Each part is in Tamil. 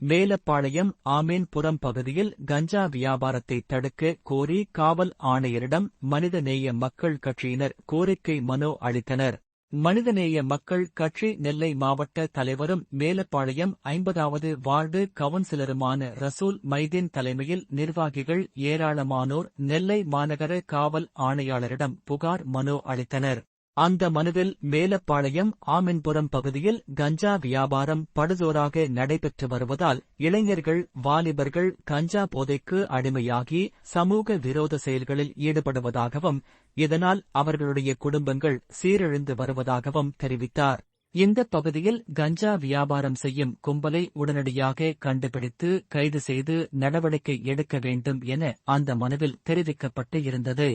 மேலப்பாளையம் ஆமீன்புரம் பகுதியில் கஞ்சா வியாபாரத்தை தடுக்க கோரி காவல் ஆணையரிடம் மனிதநேய மக்கள் கட்சியினர் கோரிக்கை மனு அளித்தனர். மனிதநேய மக்கள் கட்சி நெல்லை மாவட்ட தலைவரும் மேலப்பாளையம் ஐம்பதாவது வார்டு கவுன்சிலருமான ரசூல் மைதீன் தலைமையில் நிர்வாகிகள் ஏராளமானோர் நெல்லை மாநகர காவல் ஆணையாளரிடம் புகார் மனு அளித்தனர். அந்த மனுவில் மேலப்பாளையம் ஆமின்புரம் பகுதியில் கஞ்சா வியாபாரம் படுதோராக நடைபெற்று வருவதால் இளைஞர்கள் வாலிபர்கள் கஞ்சா போதைக்கு அடிமையாகி சமூக விரோத செயல்களில் ஈடுபடுவதாகவும் இதனால் அவர்களுடைய குடும்பங்கள் சீரழிந்து வருவதாகவும் தெரிவித்தார். இந்த பகுதியில் கஞ்சா வியாபாரம் செய்யும் கும்பலை உடனடியாக கண்டுபிடித்து கைது செய்து நடவடிக்கை எடுக்க வேண்டும் என அந்த மனுவில் தெரிவிக்கப்பட்டு இருந்தது.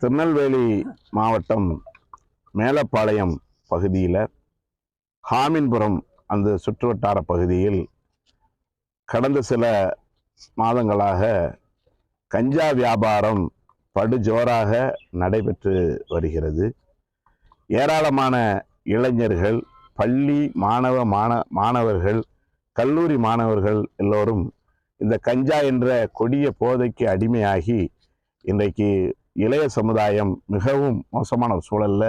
திருநெல்வேலி மாவட்டம் மேலப்பாளையம் பகுதியில் ஹாமின்புரம் அந்த சுற்றுவட்டார பகுதியில் கடந்த சில மாதங்களாக கஞ்சா வியாபாரம் படுஜோராக நடைபெற்று வருகிறது. ஏராளமான இளைஞர்கள் பள்ளி மாணவ மாண மாணவர்கள் கல்லூரி மாணவர்கள் எல்லோரும் இந்த கஞ்சா என்ற கொடிய போதைக்கு அடிமையாகி இன்றைக்கு இளைய சமுதாயம் மிகவும் மோசமான சூழலில்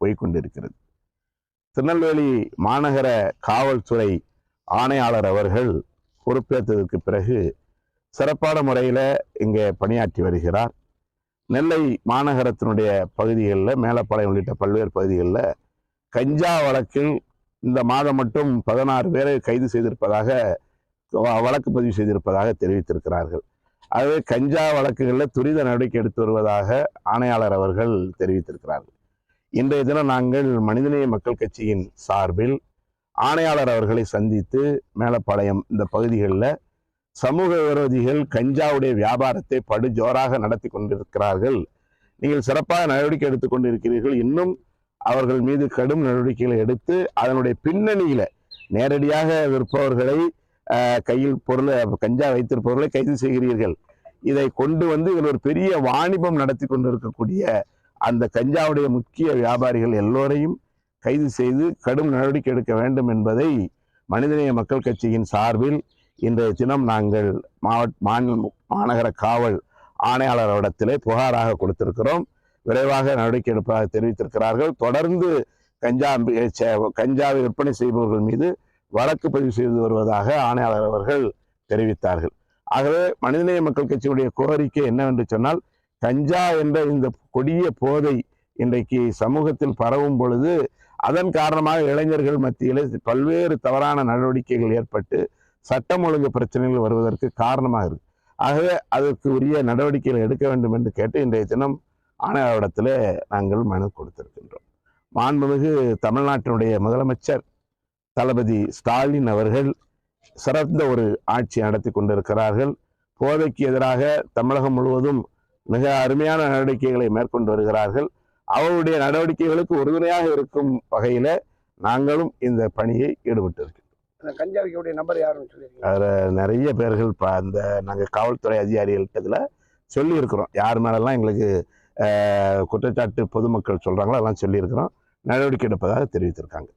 போய்கொண்டிருக்கிறது திருநெல்வேலி மாநகர காவல்துறை ஆணையாளர் அவர்கள் பொறுப்பேற்றதற்கு பிறகு சிறப்பான முறையில் இங்கே பணியாற்றி வருகிறார். நெல்லை மாநகரத்தினுடைய பகுதிகளில் மேலப்பாளையம் உள்ளிட்ட பல்வேறு பகுதிகளில் கஞ்சா வழக்கில் இந்த மாதம் மட்டும் பதினாறு பேரை கைது செய்திருப்பதாக வழக்கு பதிவு செய்திருப்பதாக தெரிவித்திருக்கிறார்கள். ஆகவே கஞ்சா வழக்குகளில் துரித நடவடிக்கை எடுத்து வருவதாக ஆணையாளர் அவர்கள் தெரிவித்திருக்கிறார்கள். இன்றைய தினம் நாங்கள் மனிதநேய மக்கள் கட்சியின் சார்பில் ஆணையாளர் அவர்களை சந்தித்து மேலப்பாளையம் இந்த பகுதிகளில் சமூக விரோதிகள் கஞ்சாவுடைய வியாபாரத்தை படு ஜோராக நடத்தி கொண்டிருக்கிறார்கள். நீங்கள் சிறப்பாக நடவடிக்கை எடுத்துக் கொண்டிருக்கிறீர்கள். இன்னும் அவர்கள் மீது கடும் நடவடிக்கைகளை எடுத்து அதனுடைய பின்னணியில் நேரடியாக விற்பவர்களை கையில் பொருளை கஞ்சா வைத்திருப்பவர்களை கைது செய்கிறீர்கள். இதை கொண்டு வந்து இதில் ஒரு பெரிய வாணிபம் நடத்தி கொண்டிருக்கக்கூடிய அந்த கஞ்சாவுடைய முக்கிய வியாபாரிகள் எல்லோரையும் கைது செய்து கடும் நடவடிக்கை எடுக்க வேண்டும் என்பதை மனிதநேய மக்கள் கட்சியின் சார்பில் இன்றைய தினம் நாங்கள் மாவட்ட மாநில மாநகர காவல் ஆணையாளரிடத்திலே புகாராக கொடுத்திருக்கிறோம். விரைவாக நடவடிக்கை எடுப்பதாக தெரிவித்திருக்கிறார்கள். தொடர்ந்து கஞ்சா கஞ்சாவை விற்பனை செய்பவர்கள் மீது வழக்கு பதிவு செய்து வருவதாக ஆணையாளர் அவர்கள் தெரிவித்தார்கள். ஆகவே மனிதநேய மக்கள் கட்சியுடைய கோரிக்கை என்னவென்று சொன்னால் கஞ்சா என்ற இந்த கொடிய போதை இன்றைக்கு சமூகத்தில் பரவும் பொழுது அதன் காரணமாக இளைஞர்கள் மத்தியில் பல்வேறு தவறான நடவடிக்கைகள் ஏற்பட்டு சட்டம் ஒழுங்கு பிரச்சனைகள் வருவதற்கு காரணமாக இருக்கு. ஆகவே அதற்கு உரிய நடவடிக்கைகள் எடுக்க வேண்டும் என்று கேட்டு இன்றைய தினம் ஆணையாளரிடத்தில் நாங்கள் மனு கொடுத்திருக்கின்றோம். மாண்புமிகு தமிழ்நாட்டினுடைய முதலமைச்சர் தளபதி ஸ்டாலின் அவர்கள் சிறந்த ஒரு ஆட்சி நடத்தி கொண்டிருக்கிறார்கள். போதைக்கு எதிராக தமிழகம் முழுவதும் மிக அருமையான நடவடிக்கைகளை மேற்கொண்டு வருகிறார்கள். அவருடைய நடவடிக்கைகளுக்கு உறுதுணையாக இருக்கும் வகையில நாங்களும் இந்த பணியை ஈடுபட்டு அந்த கஞ்சாவிக்குடைய நம்பர் யாருன்னு சொல்லியிருக்கீங்க அதில் நிறைய பேர்கள் இப்போ அந்த நாங்கள் காவல்துறை அதிகாரிகள்கிட்டத்தில் சொல்லியிருக்கிறோம். யார் மேலெல்லாம் எங்களுக்கு குற்றச்சாட்டு பொதுமக்கள் சொல்கிறாங்களோ அதெல்லாம் சொல்லியிருக்கிறோம். நடவடிக்கை எடுப்பதாக தெரிவித்திருக்காங்க.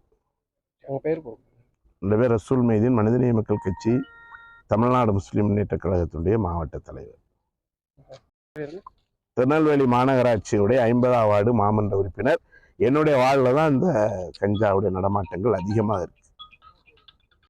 உங்க பேர் போகும் பேர் ரசூல் மெய்தீன் மனிதநேய மக்கள் கட்சி தமிழ்நாடு முஸ்லீம் முன்னேற்ற கழகத்தினுடைய மாவட்ட தலைவர். திருநெல்வேலி மாநகராட்சியுடைய ஐம்பதாம் வார்டு மாமன்ற உறுப்பினர். என்னுடைய வார்டில் தான் இந்த கஞ்சாவுடைய நடமாட்டங்கள் அதிகமாக இருக்கு.